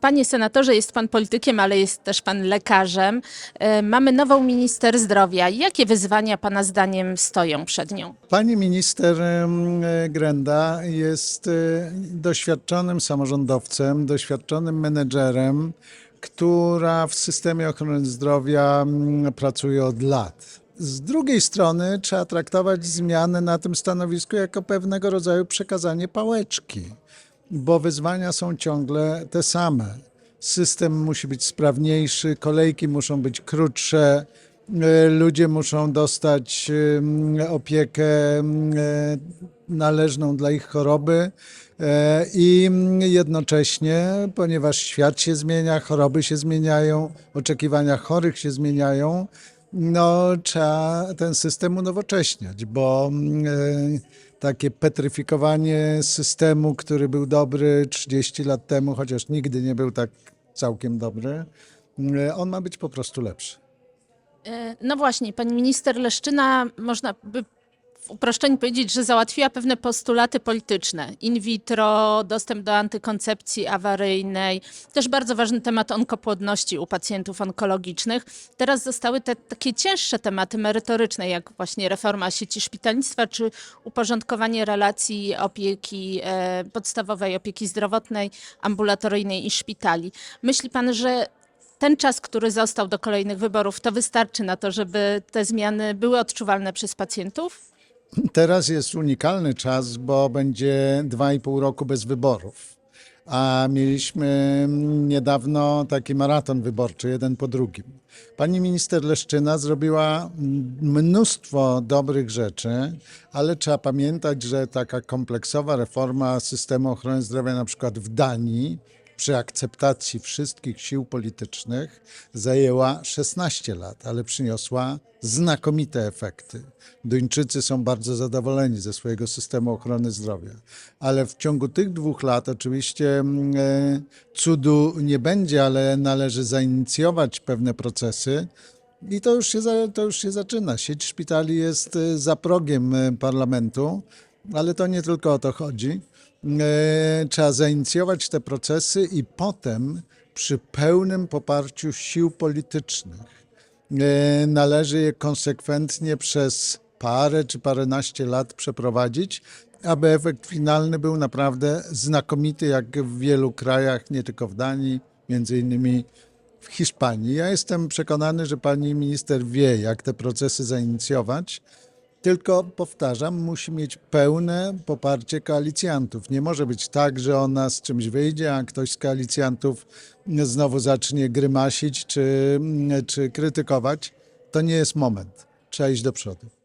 Panie senatorze, jest pan politykiem, ale jest też pan lekarzem. E, Mamy nową minister zdrowia. Jakie wyzwania pana zdaniem stoją przed nią? Pani minister e, Grenda jest e, doświadczonym samorządowcem, doświadczonym menedżerem, która w systemie ochrony zdrowia pracuje od lat. Z drugiej strony trzeba traktować zmiany na tym stanowisku jako pewnego rodzaju przekazanie pałeczki, bo wyzwania są ciągle te same. System musi być sprawniejszy, kolejki muszą być krótsze, e, ludzie muszą dostać opiekę e, należną dla ich choroby e, i jednocześnie, ponieważ świat się zmienia, choroby się zmieniają, oczekiwania chorych się zmieniają, no trzeba ten system unowocześniać, bo takie petryfikowanie systemu, który był dobry 30 lat temu, chociaż nigdy nie był tak całkiem dobry, mm, on ma być po prostu lepszy. E, No właśnie, pani minister Leszczyna, można by w uproszczeniu powiedzieć, że załatwiła pewne postulaty polityczne. In vitro, dostęp do antykoncepcji awaryjnej, też bardzo ważny temat onkopłodności u pacjentów onkologicznych. Teraz zostały te takie cięższe tematy merytoryczne, jak właśnie reforma sieci szpitalnictwa, czy uporządkowanie relacji opieki, e, podstawowej opieki zdrowotnej, ambulatoryjnej i szpitali. Myśli pan, że ten czas, który został do kolejnych wyborów, to wystarczy na to, żeby te zmiany były odczuwalne przez pacjentów? Teraz jest unikalny czas, bo będzie 2,5 roku bez wyborów. A mieliśmy niedawno taki maraton wyborczy, jeden po drugim. Pani minister Leszczyna zrobiła mnóstwo dobrych rzeczy, ale trzeba pamiętać, że taka kompleksowa reforma systemu ochrony zdrowia, na przykład w Danii, przy akceptacji wszystkich sił politycznych zajęła 16 lat, ale przyniosła znakomite efekty. Duńczycy są bardzo zadowoleni ze swojego systemu ochrony zdrowia. Ale w ciągu tych dwóch lat oczywiście mm, e, cudu nie będzie, ale należy zainicjować pewne procesy. I to już, się, to już się zaczyna. Sieć szpitali jest e, za progiem e, parlamentu, ale to nie tylko o to chodzi. E, Trzeba zainicjować te procesy i potem przy pełnym poparciu sił politycznych e, należy je konsekwentnie przez parę czy paręnaście lat przeprowadzić, aby efekt finalny był naprawdę znakomity, jak w wielu krajach, nie tylko w Danii, między innymi w Hiszpanii. Ja jestem przekonany, że pani minister wie, jak te procesy zainicjować. Tylko powtarzam, musi mieć pełne poparcie koalicjantów. Nie może być tak, że ona z czymś wyjdzie, a ktoś z koalicjantów znowu zacznie grymasić czy, czy krytykować. To nie jest moment. Trzeba iść do przodu.